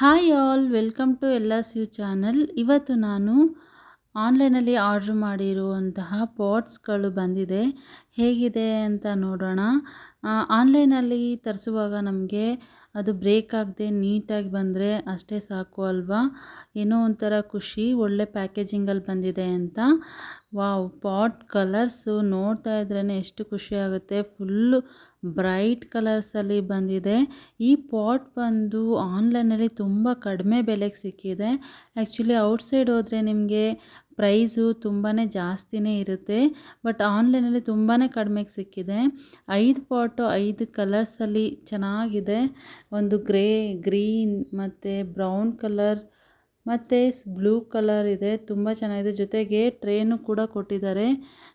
Hi all welcome to ಎಲ್ಲ ಯು channel ಇವತ್ತು ನಾನು ಆನ್ಲೈನಲ್ಲಿ ಆರ್ಡ್ರ್ ಮಾಡಿರುವಂತಹ ಪಾಟ್ಸ್ಗಳು ಬಂದಿದೆ. ಹೇಗಿದೆ ಅಂತ ನೋಡೋಣ. ಆನ್ಲೈನಲ್ಲಿ ತರಿಸುವಾಗ ನಮಗೆ ಅದು ಬ್ರೇಕ್ ಆಗದೆ ನೀಟಾಗಿ ಬಂದರೆ ಅಷ್ಟೇ ಸಾಕು ಅಲ್ವಾ? ಏನೋ ಒಂಥರ ಖುಷಿ, ಒಳ್ಳೆ ಪ್ಯಾಕೇಜಿಂಗಲ್ಲಿ ಬಂದಿದೆ ಅಂತ. ವಾವ್, ಪಾಟ್ ಕಲರ್ಸು ನೋಡ್ತಾ ಇದ್ರೇ ಎಷ್ಟು ಖುಷಿ ಆಗುತ್ತೆ. ಫುಲ್ಲು ಬ್ರೈಟ್ ಕಲರ್ಸಲ್ಲಿ ಬಂದಿದೆ. ಈ ಪಾಟ್ ಬಂದು ಆನ್ಲೈನಲ್ಲಿ ತುಂಬ ಕಡಿಮೆ ಬೆಲೆಗೆ ಸಿಕ್ಕಿದೆ. ಆ್ಯಕ್ಚುಲಿ ಔಟ್ಸೈಡ್ ಹೋದರೆ ನಿಮಗೆ ಪ್ರೈಸು ತುಂಬಾ ಜಾಸ್ತಿನೇ ಇರುತ್ತೆ. ಬಟ್ ಆನ್ಲೈನಲ್ಲಿ ತುಂಬಾ ಕಡಿಮೆಗೆ ಸಿಕ್ಕಿದೆ. ಐದು ಪಾಟು ಐದು ಕಲರ್ಸಲ್ಲಿ ಚೆನ್ನಾಗಿದೆ. ಒಂದು ಗ್ರೇ, ಗ್ರೀನ್ ಮತ್ತು ಬ್ರೌನ್ ಕಲರ್ ಮತ್ತು ಬ್ಲೂ ಕಲರ್ ಇದೆ. ತುಂಬ ಚೆನ್ನಾಗಿದೆ. ಜೊತೆಗೆ ಟ್ರೇನು ಕೂಡ ಕೊಟ್ಟಿದ್ದಾರೆ.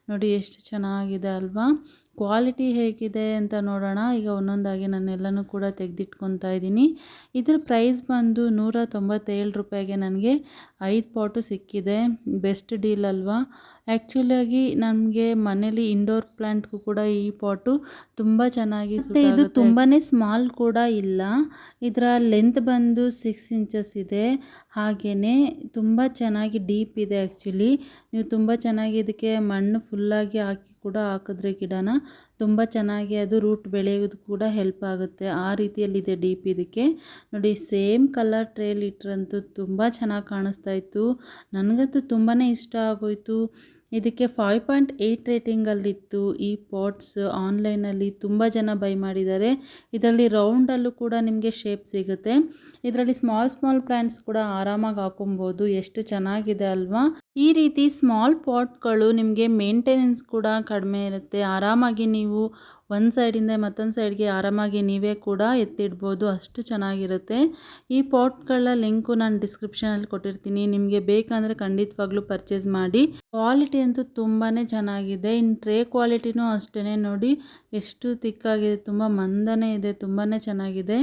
ನೋಡಿ ಎಷ್ಟು ಚೆನ್ನಾಗಿದೆ ಅಲ್ವಾ? ಕ್ವಾಲಿಟಿ ಹೇಗಿದೆ ಅಂತ ನೋಡೋಣ. ಈಗ ಒಂದೊಂದಾಗಿ ನಾನೆಲ್ಲನೂ ಕೂಡ ತೆಗೆದಿಟ್ಕೊತಾ ಇದ್ದೀನಿ. ಇದ್ರ ಪ್ರೈಸ್ ಬಂದು ನೂರ ತೊಂಬತ್ತೇಳು ರೂಪಾಯಿಗೆ ನನಗೆ ಐದು ಪಾಟು ಸಿಕ್ಕಿದೆ. ಬೆಸ್ಟ್ ಡೀಲ್ ಅಲ್ವಾ? ಆ್ಯಕ್ಚುಲಾಗಿ ನಮಗೆ ಮನೇಲಿ ಇಂಡೋರ್ ಪ್ಲ್ಯಾಂಟ್ಗೂ ಕೂಡ ಈ ಪಾಟು ತುಂಬ ಚೆನ್ನಾಗಿ ಇದು ತುಂಬಾ ಸ್ಮಾಲ್ ಕೂಡ ಇಲ್ಲ. ಇದರ ಲೆಂತ್ ಬಂದು ಸಿಕ್ಸ್ ಇಂಚಸ್ ಇದೆ. ಹಾಗೆಯೇ ತುಂಬ ಚೆನ್ನಾಗಿ ಡೀಪ್ ಇದೆ ಆ್ಯಕ್ಚುಲಿ ನೀವು ತುಂಬ ಚೆನ್ನಾಗಿ ಇದಕ್ಕೆ ಮಣ್ಣು ಫುಲ್ಲಾಗಿ ಹಾಕಿ ಕೂಡ ಹಾಕಿದ್ರೆ ಗಿಡನ ತುಂಬ ಚೆನ್ನಾಗಿ ಅದು ರೂಟ್ ಬೆಳೆಯೋದು ಕೂಡ ಹೆಲ್ಪ್ ಆಗುತ್ತೆ. ಆ ರೀತಿಯಲ್ಲಿದೆ ಡೀಪ್ ಇದಕ್ಕೆ. ನೋಡಿ ಸೇಮ್ ಕಲರ್ ಟ್ರೇಲ್ ಇಟ್ರಂತೂ ತುಂಬ ಚೆನ್ನಾಗಿ ಕಾಣಿಸ್ತಾ ಇತ್ತು. ನನಗಂತೂ ತುಂಬಾ ಇಷ್ಟ ಆಗೋಯಿತು. ಇದಕ್ಕೆ ಫೈವ್ ಪಾಯಿಂಟ್ ಏಯ್ಟ್ ರೇಟಿಂಗಲ್ಲಿತ್ತು ಈ ಪಾಟ್ಸ್ ಆನ್ಲೈನಲ್ಲಿ ತುಂಬ ಜನ ಬೈ ಮಾಡಿದ್ದಾರೆ. ಇದರಲ್ಲಿ ರೌಂಡಲ್ಲೂ ಕೂಡ ನಿಮಗೆ ಶೇಪ್ ಸಿಗುತ್ತೆ. ಇದರಲ್ಲಿ ಸ್ಮಾಲ್ ಸ್ಮಾಲ್ ಪ್ಲ್ಯಾಂಟ್ಸ್ ಕೂಡ ಆರಾಮಾಗಿ ಹಾಕೊಬೋದು. ಎಷ್ಟು ಚೆನ್ನಾಗಿದೆ ಅಲ್ವಾ? ಈ ರೀತಿ ಸ್ಮಾಲ್ ಪಾಟ್ಗಳು ನಿಮಗೆ ಮೇಂಟೆನೆನ್ಸ್ ಕೂಡ ಕಡಿಮೆ ಇರುತ್ತೆ. ಆರಾಮಾಗಿ ನೀವು ಒಂದು ಸೈಡಿಂದ ಮತ್ತೊಂದು ಸೈಡ್ಗೆ ಆರಾಮಾಗಿ ನೀವೇ ಕೂಡ ಎತ್ತಿಡ್ಬೋದು. ಅಷ್ಟು ಚೆನ್ನಾಗಿರುತ್ತೆ. ಈ ಪಾಟ್ಗಳ ಲಿಂಕು ನಾನು ಡಿಸ್ಕ್ರಿಪ್ಷನಲ್ಲಿ ಕೊಟ್ಟಿರ್ತೀನಿ. ನಿಮಗೆ ಬೇಕಂದರೆ ಖಂಡಿತವಾಗ್ಲೂ ಪರ್ಚೇಸ್ ಮಾಡಿ. ಕ್ವಾಲಿಟಿ ಅಂತೂ ತುಂಬಾ ಚೆನ್ನಾಗಿದೆ. ಇನ್ನು ಟ್ರೇ ಕ್ವಾಲಿಟಿನೂ ಅಷ್ಟೇ ನೋಡಿ, ಎಷ್ಟು ತಿಕ್ಕಾಗಿದೆ ತುಂಬ ಮಂದನೇ ಇದೆ. ತುಂಬಾ ಚೆನ್ನಾಗಿದೆ.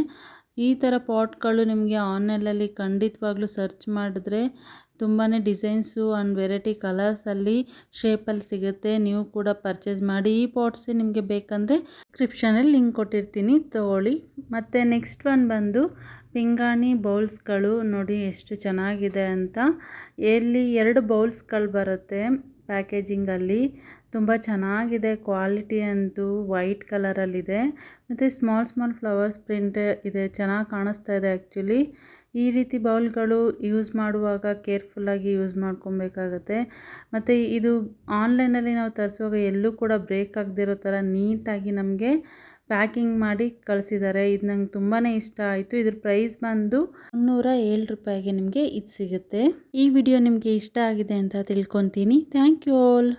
ಈ ಥರ ಪಾಟ್ಗಳು ನಿಮಗೆ ಆನ್ಲೈನಲ್ಲಿ ಖಂಡಿತವಾಗ್ಲೂ ಸರ್ಚ್ ಮಾಡಿದ್ರೆ ತುಂಬಾ ಡಿಸೈನ್ಸು ಆ್ಯಂಡ್ ವೆರೈಟಿ ಕಲರ್ಸಲ್ಲಿ ಶೇಪಲ್ಲಿ ಸಿಗುತ್ತೆ. ನೀವು ಕೂಡ ಪರ್ಚೇಸ್ ಮಾಡಿ ಈ ಪಾಟ್ಸ್ ನಿಮಗೆ ಬೇಕಂದರೆ ಡಿಸ್ಕ್ರಿಪ್ಷನಲ್ಲಿ ಲಿಂಕ್ ಕೊಟ್ಟಿರ್ತೀನಿ, ತಗೊಳ್ಳಿ. ಮತ್ತು ನೆಕ್ಸ್ಟ್ ಒನ್ ಬಂದು ಪಿಂಗಾಣಿ ಬೌಲ್ಸ್ಗಳು ನೋಡಿ ಎಷ್ಟು ಚೆನ್ನಾಗಿದೆ ಅಂತ. ಎಲ್ಲಿ ಎರಡು ಬೌಲ್ಸ್ಗಳು ಬರುತ್ತೆ ಪ್ಯಾಕೇಜಿಂಗಲ್ಲಿ ತುಂಬ ಚೆನ್ನಾಗಿದೆ ಕ್ವಾಲಿಟಿ ಅಂತೂ ವೈಟ್ ಕಲರಲ್ಲಿದೆ ಮತ್ತು ಸ್ಮಾಲ್ ಸ್ಮಾಲ್ ಫ್ಲವರ್ಸ್ ಪ್ರಿಂಟ್ ಇದೆ, ಚೆನ್ನಾಗಿ ಕಾಣಿಸ್ತಾ ಇದೆ ಆ್ಯಕ್ಚುಲಿ ಈ ರೀತಿ ಬೌಲ್ಗಳು ಯೂಸ್ ಮಾಡುವಾಗ ಕೇರ್ಫುಲ್ಲಾಗಿ ಯೂಸ್ ಮಾಡ್ಕೊಬೇಕಾಗತ್ತೆ. ಮತ್ತು ಇದು ಆನ್ಲೈನಲ್ಲಿ ನಾವು ತರಿಸುವಾಗ ಎಲ್ಲೂ ಕೂಡ ಬ್ರೇಕ್ ಆಗದಿರೋ ಥರ ನೀಟಾಗಿ ನಮಗೆ ಪ್ಯಾಕಿಂಗ್ ಮಾಡಿ ಕಳಿಸಿದ್ದಾರೆ. ಇದು ನಂಗೆ ತುಂಬಾ ಇಷ್ಟ ಆಯಿತು. ಇದ್ರ ಪ್ರೈಸ್ ಬಂದು ಮುನ್ನೂರ ಏಳು ರೂಪಾಯಿಗೆ ನಿಮಗೆ ಇದು ಸಿಗುತ್ತೆ. ಈ ವಿಡಿಯೋ ನಿಮಗೆ ಇಷ್ಟ ಆಗಿದೆ ಅಂತ ತಿಳ್ಕೊತೀನಿ. Thank you all.